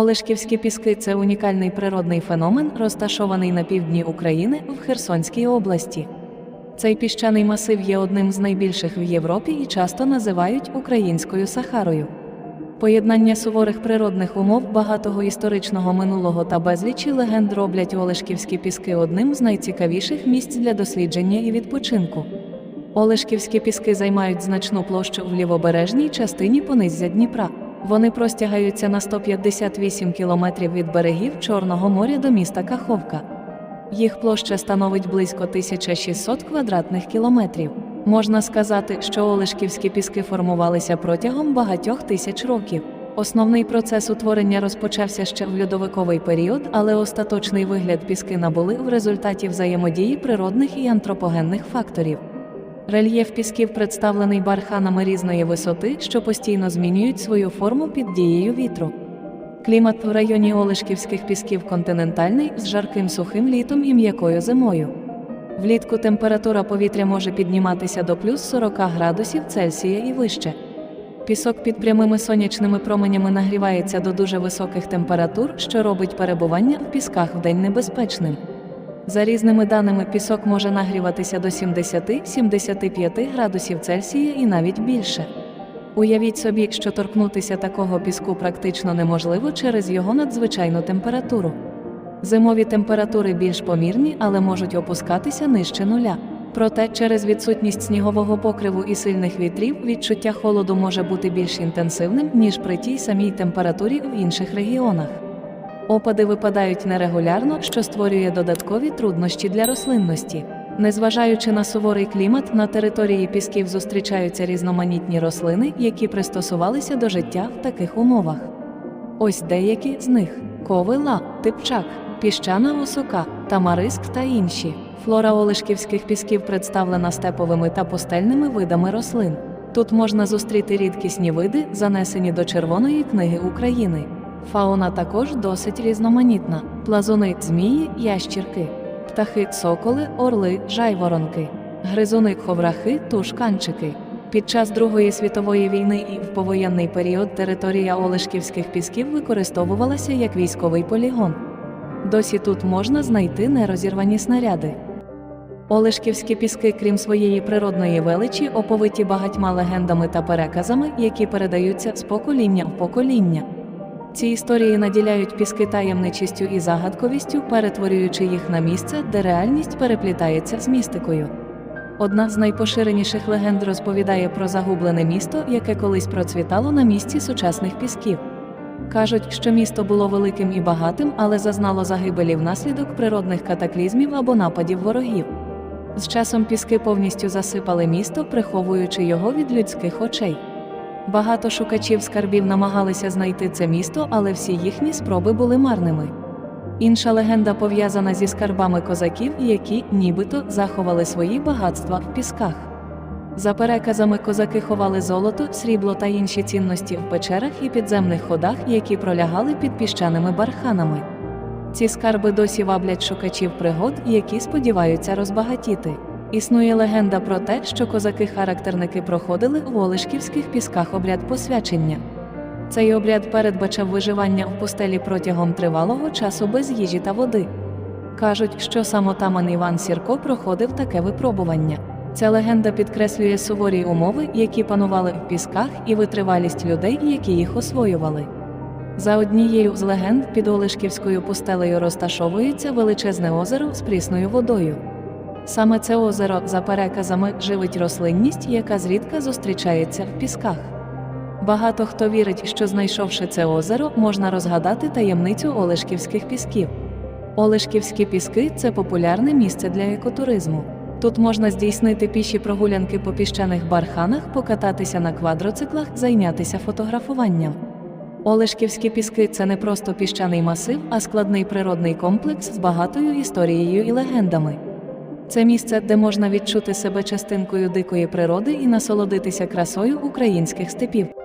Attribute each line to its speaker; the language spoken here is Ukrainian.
Speaker 1: Олешківські піски це унікальний природний феномен, розташований на півдні України в Херсонській області. Цей піщаний масив є одним з найбільших в Європі і часто називають українською Сахарою. Поєднання суворих природних умов, багатого історичного минулого та безлічі легенд роблять Олешківські піски одним з найцікавіших місць для дослідження і відпочинку. Олешківські піски займають значну площу в лівобережній частині пониззя Дніпра. Вони простягаються на 158 кілометрів від берегів Чорного моря до міста Каховка. Їх площа становить близько 1600 квадратних кілометрів. Можна сказати, що Олешківські піски формувалися протягом багатьох тисяч років. Основний процес утворення розпочався ще в льодовиковий період, але остаточний вигляд піски набули в результаті взаємодії природних і антропогенних факторів. Рельєф пісків представлений барханами різної висоти, що постійно змінюють свою форму під дією вітру. Клімат в районі Олешківських пісків континентальний з жарким сухим літом і м'якою зимою. Влітку температура повітря може підніматися до плюс 40 градусів Цельсія і вище. Пісок під прямими сонячними променями нагрівається до дуже високих температур, що робить перебування в пісках вдень небезпечним. За різними даними, пісок може нагріватися до 70-75 градусів Цельсія і навіть більше. Уявіть собі, що торкнутися такого піску практично неможливо через його надзвичайну температуру. Зимові температури більш помірні, але можуть опускатися нижче нуля. Проте через відсутність снігового покриву і сильних вітрів відчуття холоду може бути більш інтенсивним, ніж при тій самій температурі в інших регіонах. Опади випадають нерегулярно, що створює додаткові труднощі для рослинності. Незважаючи на суворий клімат, на території пісків зустрічаються різноманітні рослини, які пристосувалися до життя в таких умовах. Ось деякі з них: ковила, типчак, піщана осока, тамариск та інші. Флора Олешківських пісків представлена степовими та пустельними видами рослин. Тут можна зустріти рідкісні види, занесені до Червоної книги України. Фауна також досить різноманітна: плазуни, змії, ящірки, птахи, соколи, орли, жайворонки, гризуни, ховрахи, тушканчики. Під час Другої світової війни і в повоєнний період територія Олешківських пісків використовувалася як військовий полігон. Досі тут можна знайти нерозірвані снаряди. Олешківські піски, крім своєї природної величі, оповиті багатьма легендами та переказами, які передаються з покоління в покоління. Ці історії наділяють піски таємничістю і загадковістю, перетворюючи їх на місце, де реальність переплітається з містикою. Одна з найпоширеніших легенд розповідає про загублене місто, яке колись процвітало на місці сучасних пісків. Кажуть, що місто було великим і багатим, але зазнало загибелі внаслідок природних катаклізмів або нападів ворогів. З часом піски повністю засипали місто, приховуючи його від людських очей. Багато шукачів скарбів намагалися знайти це місто, але всі їхні спроби були марними. Інша легенда пов'язана зі скарбами козаків, які, нібито, заховали свої багатства в пісках. За переказами, козаки ховали золото, срібло та інші цінності в печерах і підземних ходах, які пролягали під піщаними барханами. Ці скарби досі ваблять шукачів пригод, які сподіваються розбагатіти. Існує легенда про те, що козаки-характерники проходили в Олешківських пісках обряд посвячення. Цей обряд передбачав виживання в пустелі протягом тривалого часу без їжі та води. Кажуть, що самотаман Іван Сірко проходив таке випробування. Ця легенда підкреслює суворі умови, які панували в пісках, і витривалість людей, які їх освоювали. За однією з легенд під Олешківською пустелею розташовується величезне озеро з прісною водою. Саме це озеро, за переказами, живить рослинність, яка зрідка зустрічається в пісках. Багато хто вірить, що знайшовши це озеро, можна розгадати таємницю Олешківських пісків. Олешківські піски це популярне місце для екотуризму. Тут можна здійснити піші прогулянки по піщаних барханах, покататися на квадроциклах, зайнятися фотографуванням. Олешківські піски це не просто піщаний масив, а складний природний комплекс з багатою історією і легендами. Це місце, де можна відчути себе частинкою дикої природи і насолодитися красою українських степів.